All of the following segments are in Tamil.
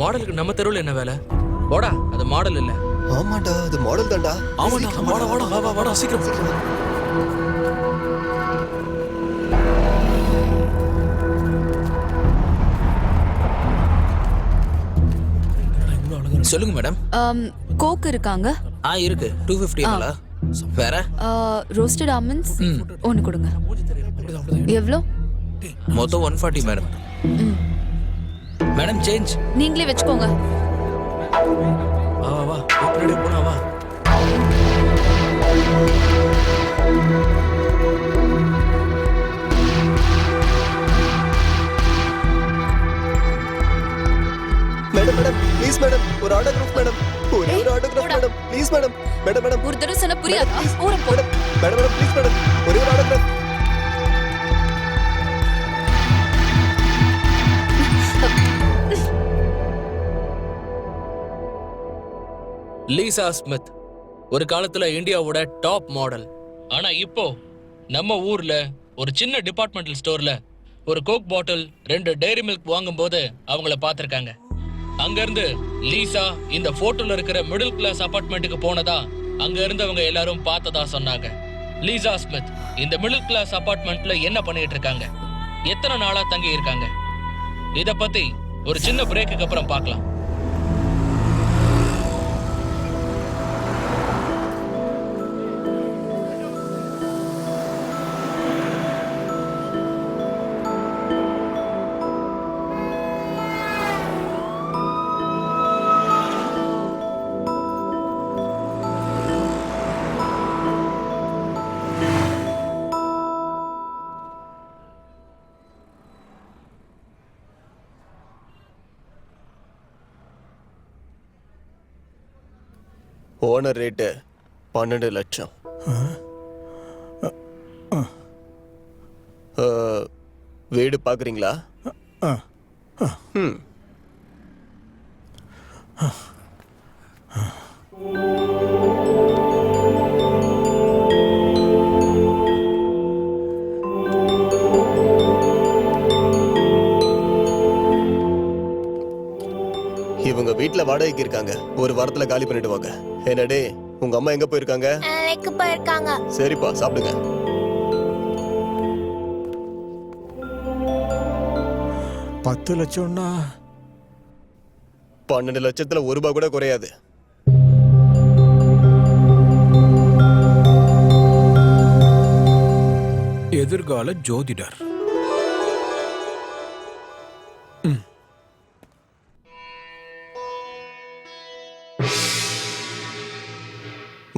மாடலுக்கு நம்ம தெருவில் என்ன வேலை? போடா அது மாடல் இல்ல. ஆமாடா அது மாடல் தான்டா. ஆமாடா வாடா வாடா வா வா வாடா சீக்கிரம். சீக்கிரம். சொல்லுங்க மேடம். கோக் இருக்காங்க. ஆ இருக்கு. டூ ஃபிஃப்டிங்களா வேற? ரோஸ்டட் ஆமண்ட்ஸ் ஒன்று கொடுங்க. எவ்வளோ மொத்தம் one forty madam. Madam change நீங்களே வச்சுக்கோங்க. வா வா பின்னாடி போனா வா. மேடம் மேடம் ப்ளீஸ் மேடம் ஒரு ஆட்டோகிராஃப் மேடம் ஒரே ஒரு autograph madam please madam madam madam ஒரு தடவை சொன்ன புரியாதா. ஊரம் போ. Madam madam madam please madam ஒரே ஒரு ஆட்டோகிராஃப் லீசா ஸ்மித் ஒரு காலத்துல இந்தியாவோட டாப் மாடல் ஆனா இப்போ நம்ம ஊர்ல ஒரு சின்ன டிபார்ட்மெண்டல் ஸ்டோர்ல ஒரு கோக் பாட்டில் ரெண்டு டைரி மில்க் வாங்கும்போது அவங்கள பார்த்துருக்காங்க. அங்கிருந்து லீசா இந்த போட்டோல இருக்கிற மிடில் கிளாஸ் அபார்ட்மெண்ட்டுக்கு போனதா அங்க இருந்தவங்க எல்லாரும் பார்த்ததா சொன்னாங்க. லீசா ஸ்மித் இந்த மிடில் கிளாஸ் அபார்ட்மெண்ட்ல என்ன பண்ணிட்டு இருக்காங்க? எத்தனை நாளா தங்கி இருக்காங்க இத பத்தி ஒரு சின்ன பிரேக்குக்கு அப்புறம் பார்க்கலாம். ஓனர் ரேட்டு பன்னெண்டு லட்சம். வீடு பார்க்குறீங்களா ம் வாடகைக்கு இருக்காங்க. ஒரு வாரத்துல காலி பண்ணிடுவாங்க. என்னடே உங்க அம்மா எங்க போயிருக்காங்க? வேலைக்கு போயிருக்காங்க. சரிப்பா சாப்பிடுங்க. பத்து லட்சம்னா? பன்னெண்டு லட்சத்துல ஒரு ரூபாய் கூட குறையாது. எதிர்கால ஜோதிடர்.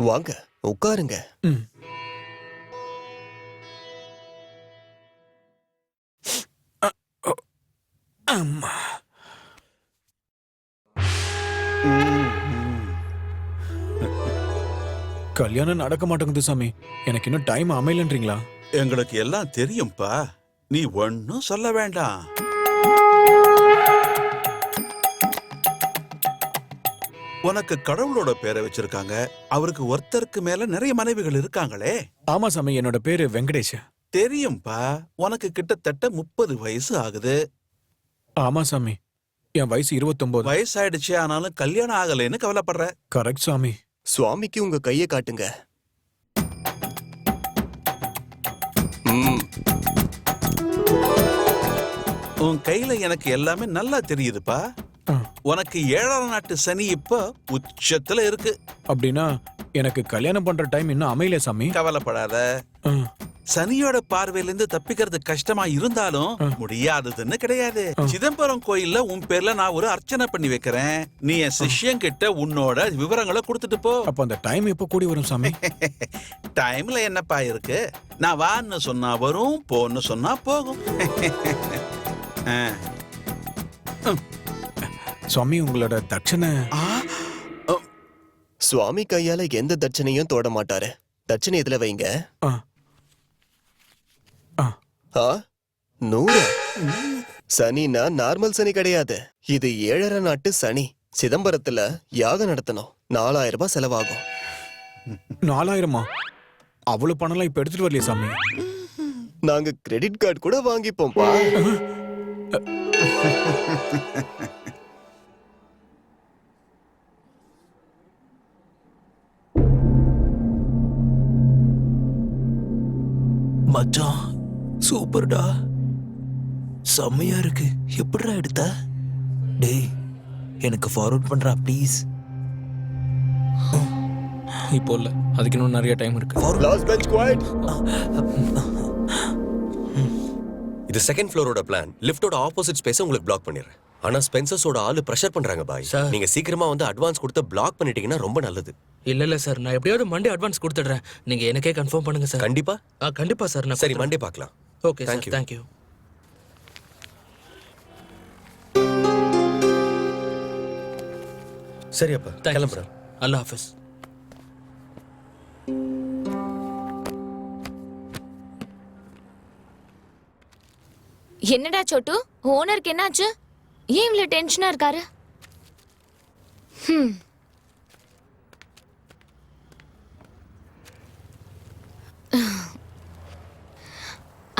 வாங்க உட்காருங்க. அம்மா. கல்யாணம் நடக்க மாட்டேங்குது சாமி. எனக்கு இன்னும் டைம் அமையலன்றீங்களா? எங்களுக்கு எல்லாம் தெரியும்பா. நீ ஒன்னும் சொல்ல வேண்டாம். உனக்கு கடவுளோட பேரை வச்சிருக்காங்க. அவருக்கு ஒருத்தருக்கு மேல நிறைய மனைவிகள் இருக்காங்களே. ஆமா சாமி என்னோட பேரு வெங்கடேஷ். தெரியும்பா. உனக்கு கிட்டத்தட்ட முப்பது வயசு ஆகுது. ஆமா சாமி என் வயசு இருபத்தொன்பது வயசாயிடுச்சு ஆனாலும் கல்யாணம் ஆகலைன்னு கவலைப்படுற. கரெக்ட் சாமி. சுவாமிக்கு உங்க கையை காட்டுங்க. ம், உன் கையில எனக்கு எல்லாமே நல்லா தெரியுதுப்பா. உனக்கு ஏழாம் நாட்டு சனி இப்ப உச்சத்துல இருக்கு. அப்படின்னா எனக்கு கல்யாணம் பண்ற டைம் இன்னும் அமையல சாமி. கவலைப்படாத. சனியோட பார்வையில இருந்து தப்பிக்கிறது கஷ்டமா இருந்தாலும். முடியாததுன்னு கிடையாது. சிதம்பரம் கோயில்ல உன் பேர்ல நான் ஒரு அர்ச்சனை பண்ணி வைக்கிறேன். நீ என் சிஷ்யன் கிட்ட உன்னோட விவரங்களை கொடுத்துட்டு போ. அப்ப அந்த டைம் எப்ப கூடி வரும் சாமி. டைம்ல என்னப்பா இருக்கு? நான் வான்னு சொன்னா வரும் போன்னு சொன்னா போகும். ஆ. சுவாமி உங்களோட தட்சணை. ஆ, சுவாமி கையால எந்த தட்சணையும் தொட மாட்டாரு. தட்சணை இதுல வைங்க? ஆ. ஆ. ஆ? நூறு. சனினா நார்மல் சனி கிடையாது. இது ஏழரை நாட்டு சனி. சிதம்பரத்துல யாகம் நடத்தணும். நாலாயிரம் ரூபாய் செலவாகும். நாலாயிரமா? அவ்வளவு பணம்லாம் இப்ப எடுத்துட்டு வரலையே சாமி. நாங்க கிரெடிட் கார்டு கூட வாங்கிப்போம்ப்பா. மச்சான் சூப்பர்டா. செம்மையா இருக்கு. எப்படிடா எடுத்த? டேய் எனக்கு ஃபார்வர்ட் பண்றா ப்ளீஸ் இப்போ இல்ல அதுக்கு இன்னும் நிறைய டைம் இருக்கு. லாஸ்ட் பெஞ்ச் குவைட் இது செகண்ட் ஃப்ளோரோட பிளான் லிஃப்டோட ஆப்போசிட் ஸ்பேஸை உங்களுக்கு பிளாக் பண்ணிடுறேன். ஆனா ஸ்பென்சர்ஸோட ஆளு ப்ரெஷர் பண்றாங்க பாய். Sir. நீங்க சீக்கிரமா வந்து அட்வான்ஸ் கொடுத்து பிளாக் பண்ணிட்டீங்கன்னா ரொம்ப நல்லது. இல்ல இல்ல சார் நான் எப்படியாவது மண்டே அட்வான்ஸ் கொடுத்துடுறேன். நீங்க எனக்கே கன்ஃபார்ம் பண்ணுங்க சார் கண்டிப்பா? ஆ கண்டிப்பா சார் நான் சரி மண்டே பார்க்கலாம். Okay Thank sir you. Thank you சரி அப்பா கிளம்புறேன். சார் அல்லா ஹாஃபிஸ். என்னடா சோட்டு? ஓனருக்கு என்னாச்சு? ஏன் இவ்வளவு டென்ஷனா இருக்காரு? ஹம்.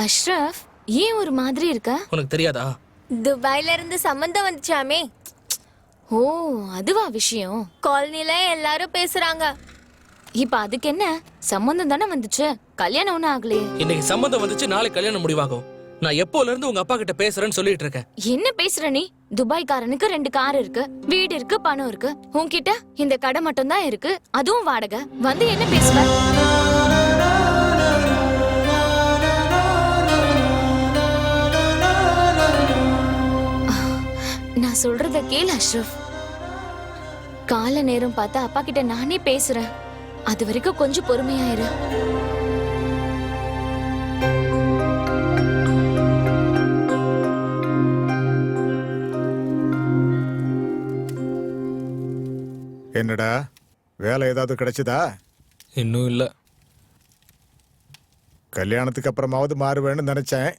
அஷ்ரஃப் ஏன் ஒரு மாதிரி இருக்க? உனக்கு தெரியாதா? துபாயில இருந்து சம்மந்தம் வந்துச்சாமே. ஓ அதுவா விஷயம். காலனில எல்லாரும் பேசுறாங்க. இப்ப அதுக்கு என்ன? சம்மந்தம் தானே வந்துச்சு. கல்யாணம் ஒண்ணும் ஆகலையே. இன்னைக்கு சம்மந்தம் வந்துச்சு நாளைக்கு கல்யாணம் முடிவாகும். நான் எப்போல இருந்து உங்க அப்பா கிட்ட பேசுறேன்னு சொல்லிட்டு இருக்கேன். என்ன பேசுற நீ? துபாய்க்காரனுக்கு ரெண்டு கார் இருக்கு வீடு இருக்கு பணம் இருக்கு. உன்கிட்ட இந்த கடை மட்டும் தான் இருக்கு அதுவும் வாடகை. வந்து என்ன பேசுவ? நான் சொல்றத கேள் அஷ்ரஃப் கால நேரம் பார்த்து அப்பா கிட்ட நானே பேசுறேன். அது வரைக்கும் கொஞ்சம் பொறுமையாயிரு என்னடா? வேலை ஏதாவது கிடைச்சதா? இன்னும் இல்ல. கல்யாணத்துக்கு அப்புறமாவது மாறுவேன்னு நினைச்சேன்.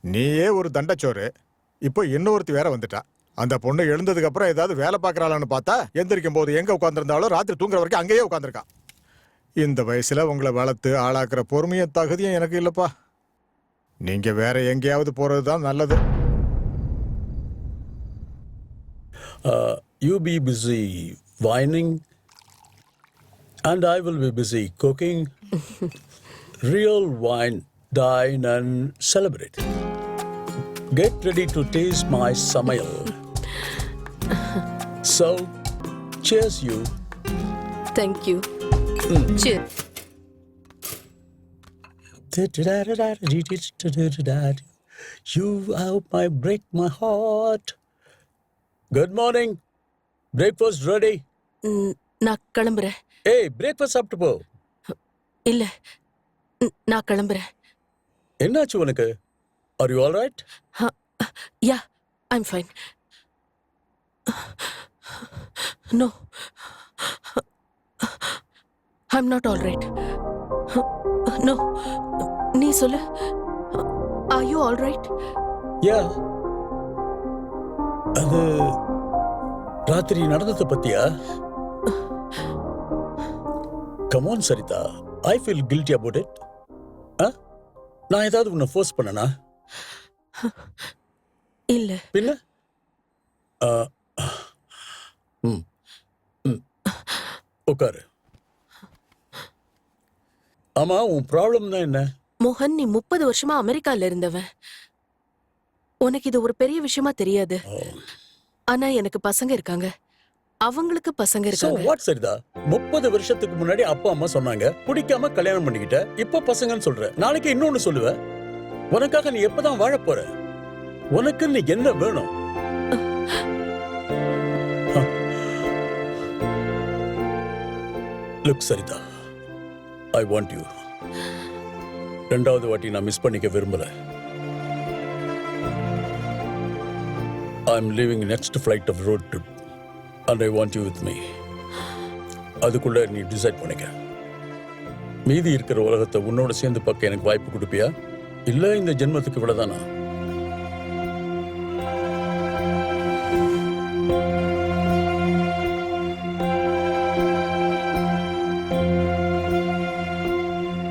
நீயே ஒரு தண்டச்சோறு. இப்போ இன்னொருத்தி வேற வந்துட்டா. அந்த பொண்ணு எழுந்ததுக்கு அப்புறம் ஏதாவது வேலை பார்க்கறாளான்னு பார்த்தா எந்திரிக்கும் போது எங்க உட்காந்துருந்தாலும் ராத்திரி தூங்குற வரைக்கும் அங்கேயே உட்காந்துருக்கா இந்த வயசுல உங்களை வளர்த்து ஆளாக்குற பொறுமையும் தகுதியும் எனக்கு இல்லப்பா. நீங்க வேற எங்கேயாவது போறது தான் நல்லது You be busy whining, and I will be busy cooking. Real wine, dine, and celebrate. Get ready to taste my samayal. So, cheers you. Thank you. Hmm. Cheers. You hope my break my heart. Good morning. Breakfast ready. நான் கிளம்புறேன். Hey, breakfast சாப்பிட்டு போ. இல்ல ம், நான் கிளம்புறேன். என்னாச்சு உனக்கு? Are you all right yeah I'm fine no I'm not all right no நீ சொல்லு. Are you all right yeah அது ராத்திரி நடந்ததை பத்தியா? Come on Saritha I feel guilty about it நான் ஏதாவது உன்னை ஃபோர்ஸ் பண்ணனா? இல்ல. பின்ன? ம். ம். உட்காரு ஆமா உன் ப்ராப்ளம் தான் என்ன? மோகன் நீ முப்பது வருஷமா அமெரிக்கால இருந்தவன். உனக்கு இது ஒரு பெரிய விஷயமா தெரியாது. ஆனா எனக்கு பசங்க இருக்காங்க. அவங்களுக்கு பசங்க இருக்காங்க. what சரிதா? முப்பது வருஷத்துக்கு முன்னாடி அப்பா அம்மா சொன்னாங்க பிடிக்காம கல்யாணம் பண்ணிக்கிட்ட இப்ப பசங்கன்னு சொல்ற. நாளைக்கு இன்னொன்னு சொல்லுவ. உனக்காக நீ எப்பதான் வாழ போற? உனக்கு நீ என்ன வேணும்? Look Saritha. I want you ரெண்டாவது வாட்டி நான் மிஸ் பண்ணிக்க விரும்பல. I leaving next flight of road trip and I want you with me அதுக்குள்ள நீ டிசைட் பண்ணிக்க. மீதி இருக்கிற உலகத்தை உன்னோட சேர்ந்து பார்க்க எனக்கு வாய்ப்பு கொடுப்பியா? இல்லை இந்த ஜென்மத்துக்கு இவ்வளோதானா